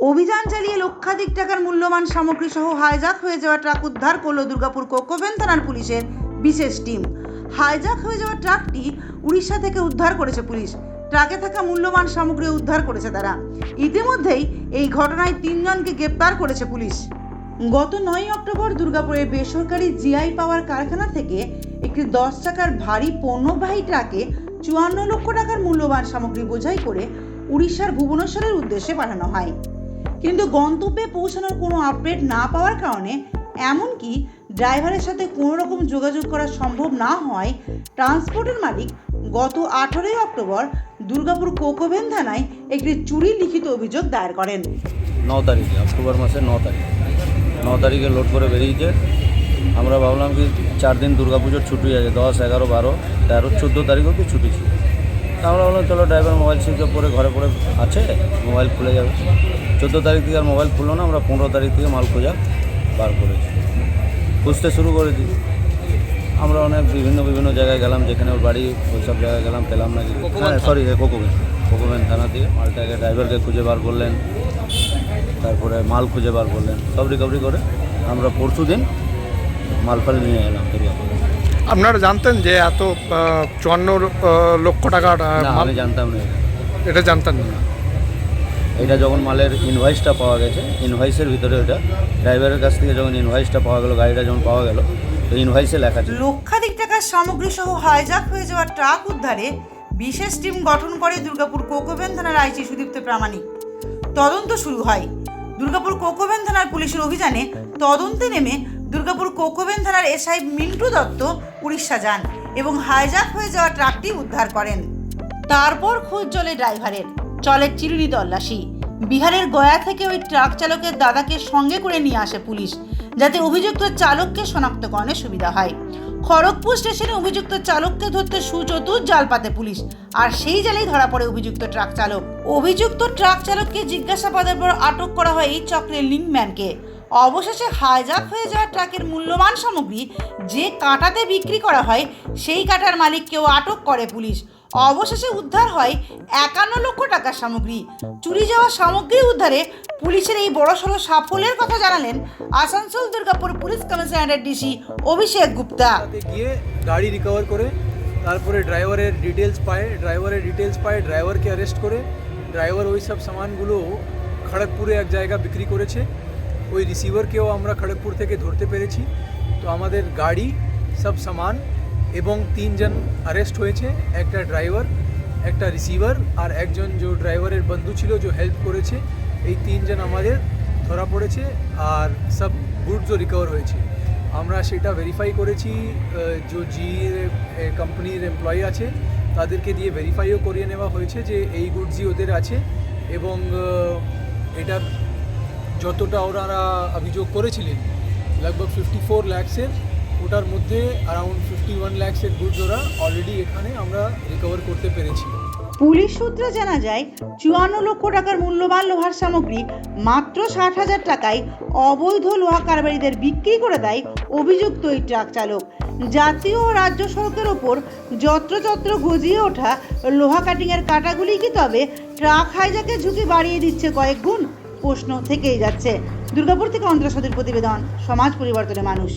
অভিযান চালিয়ে লক্ষাধিক টাকার মূল্যবান সামগ্রী সহ হাইজাক হয়ে যাওয়া ট্রাক উদ্ধার করল দুর্গাপুর কোকোভেন থানার পুলিশের বিশেষ টিম। হাইজাক হয়ে যাওয়া ট্রাকটি উড়িষ্যা থেকে উদ্ধার করেছে পুলিশ। ট্রাকে থাকা মূল্যবান সামগ্রী উদ্ধার করেছে তারা। ইতিমধ্যেই এই ঘটনায় তিনজনকে গ্রেপ্তার করেছে পুলিশ। গত নয় অক্টোবর দুর্গাপুরের বেসরকারি জিআই পাওয়ার কারখানা থেকে একটি দশ চাকার ভারী পণ্যবাহী ট্রাকে চুয়ান্ন লক্ষ টাকার মূল্যবান সামগ্রী বোঝাই করে উড়িষ্যার ভুবনেশ্বরের উদ্দেশ্যে পাঠানো হয়। কিন্তু গন্তব্যে পৌঁছানোর কোনো আপডেট না পাওয়ার কারণে এমনকি ড্রাইভারের সাথে কোনো রকম যোগাযোগ করা সম্ভব না হয়, ট্রান্সপোর্টের মালিক গত আঠারোই অক্টোবর দুর্গাপুর কোকোভেন থানায় একটি চুরি লিখিত অভিযোগ দায়ের করেন। ন তারিখে, অক্টোবর মাসের ন তারিখ। ন তারিখে লোড করে বেরিয়েছে। আমরা ভাবলাম কি চার দিন দুর্গাপুজোর ছুটি আছে, দশ, এগারো, বারো, তেরো, চোদ্দ তারিখও কি ছুটি ছিল। তা আমরা বললাম চলো ড্রাইভার মোবাইল সুইচ অফ করে ঘরে পড়ে আছে মোবাইল খুলে যাবে। চোদ্দ তারিখ থেকে আর মোবাইল খুললো না আমরা পনেরো তারিখ থেকে মাল খোঁজা বার করেছি। খুঁজতে শুরু করেছি আমরা অনেক বিভিন্ন বিভিন্ন জায়গায় গেলাম যেখানে ওর বাড়ি ওই সব জায়গায় গেলাম পেলাম না কিছু। হ্যাঁ সরি কোকোবেন কোকোবেন থানা থেকে মালটাকে ড্রাইভারকে খুঁজে বার করলেন। তারপরে মাল খুঁজে বার করলেন। সব রিকভারি করে আমরা পরশু দিন মাল ফাল নিয়ে এলাম। আপনারা জানতেন যে এত চুয়ান্ন লক্ষ টাকার না মাল? আমি জানতাম না এটা। এটা জানতেন না। এটা যখন মালের ইনভয়েসটা পাওয়া গেছে ইনভয়েসের ভিতরে ওটা ড্রাইভারের কাছ থেকে যখন ইনভয়েসটা পাওয়া গেল গাড়িটা যখন পাওয়া গেল তো ইনভয়েসে লেখা ছিল। লক্ষাধিক টাকার সামগ্রী সহ হাইজাক হয়ে যাওয়া ট্রাক উদ্ধারে বিশেষ টিম গঠন করে দুর্গাপুর কোকোভেন থানার আইসি সুদীপ্ত প্রামাণিক। তদন্ত শুরু হয়। দুর্গাপুর কোকোভেন থানার পুলিশের অভিযানে তদন্তে নেমে দুর্গাপুর কোকোভেন থানার এসআই মিন্টু দত্ত উড়িষ্যা যান এবং হাইজাক হয়ে যাওয়া ট্রাকটি উদ্ধার করেন। তারপর খোঁজ চলে ড্রাইভারের। চলে চিরুনি তল্লাশি। বিহারের গয়া থেকে ওই ট্রাক চালকের দাদাকে সঙ্গে করে নিয়ে আসে পুলিশ, যাতে অভিযুক্ত চালককে শনাক্তকরণে সুবিধা হয়। খড়গপুর স্টেশনে অভিযুক্ত চালককে ধরতে সুচতুর জাল পাতে পুলিশ, আর সেই জালেই ধরা পড়ে অভিযুক্ত ট্রাক চালক। অভিযুক্ত ট্রাক চালককে জিজ্ঞাসাবাদের পর আটক করা হয় এই চক্রের লিঙ্কম্যানকে। অবশেষে হাইজাক হয়ে যাওয়া ট্রাকের মূল্যবান সামগ্রী যে কাঁটাতে বিক্রি করা হয়, সেই কাঁটার মালিককেও আটক করে পুলিশ। অবশেষে উদ্ধার হয় একান্ন লক্ষ টাকার সামগ্রী। চুরি যাওয়া সামগ্রী উদ্ধারে পুলিশের এই বড়সড় সাফল্যের কথা জানালেন আসানসোল দুর্গাপুর পুলিশ কমিশনারের ডিসি অভিষেক গুপ্তা। গিয়ে গাড়ি রিকভার করে, তারপরে ড্রাইভারের ডিটেলস পায় ড্রাইভারের ডিটেলস পায় ড্রাইভারকে অ্যারেস্ট করে ড্রাইভার ওই সব সামানগুলো খড়গপুরে এক জায়গা বিক্রি করেছে। ওই রিসিভারকেও আমরা খড়গপুর থেকে ধরতে পেরেছি। তো আমাদের গাড়ি সব সামান এবং তিনজন অ্যারেস্ট হয়েছে, একটা ড্রাইভার একটা রিসিভার আর একজন যে ড্রাইভারের বন্ধু ছিল যে হেল্প করেছে, এই তিনজন আমাদের ধরা পড়েছে আর সব গুডসও রিকভার হয়েছে। আমরা সেটা ভেরিফাই করেছি যে জি কোম্পানির এমপ্লয়ি আছে, তাদেরকে দিয়ে ভেরিফাইও করিয়ে নেওয়া হয়েছে যে এই গুডসই ওদের আছে এবং এটার যতটা ওনারা অভিযোগ করেছিলেন লগভগ ফিফটি ফোর ল্যাক্সের ওটার মধ্যে অ্যারাউন্ড ফিফটি ওয়ান ল্যাক্সের গুডস ওরা অলরেডি এখানে আমরা রিকভার করতে পেরেছি। পুলিশ সূত্রে জানা যায়, চুয়ান্ন লক্ষ টাকার মূল্যবান লোহার সামগ্রী মাত্র ষাট হাজার টাকায় অবৈধ লোহা কারবারিদের বিক্রি করে দেয় অভিযুক্ত এই ট্রাক চালক। জাতীয় ও রাজ্য সড়কের ওপর যত্রতত্র গজিয়ে ওঠা লোহা কাটিংয়ের কাটাগুলি কি তবে ট্রাক হাইজাকে ঝুঁকি বাড়িয়ে দিচ্ছে কয়েক গুণ? প্রশ্ন থেকেই যাচ্ছে। দুর্গাপুর থেকে অন্ধ্র সদীর প্রতিবেদন সমাজ পরিবর্তনের মানুষ।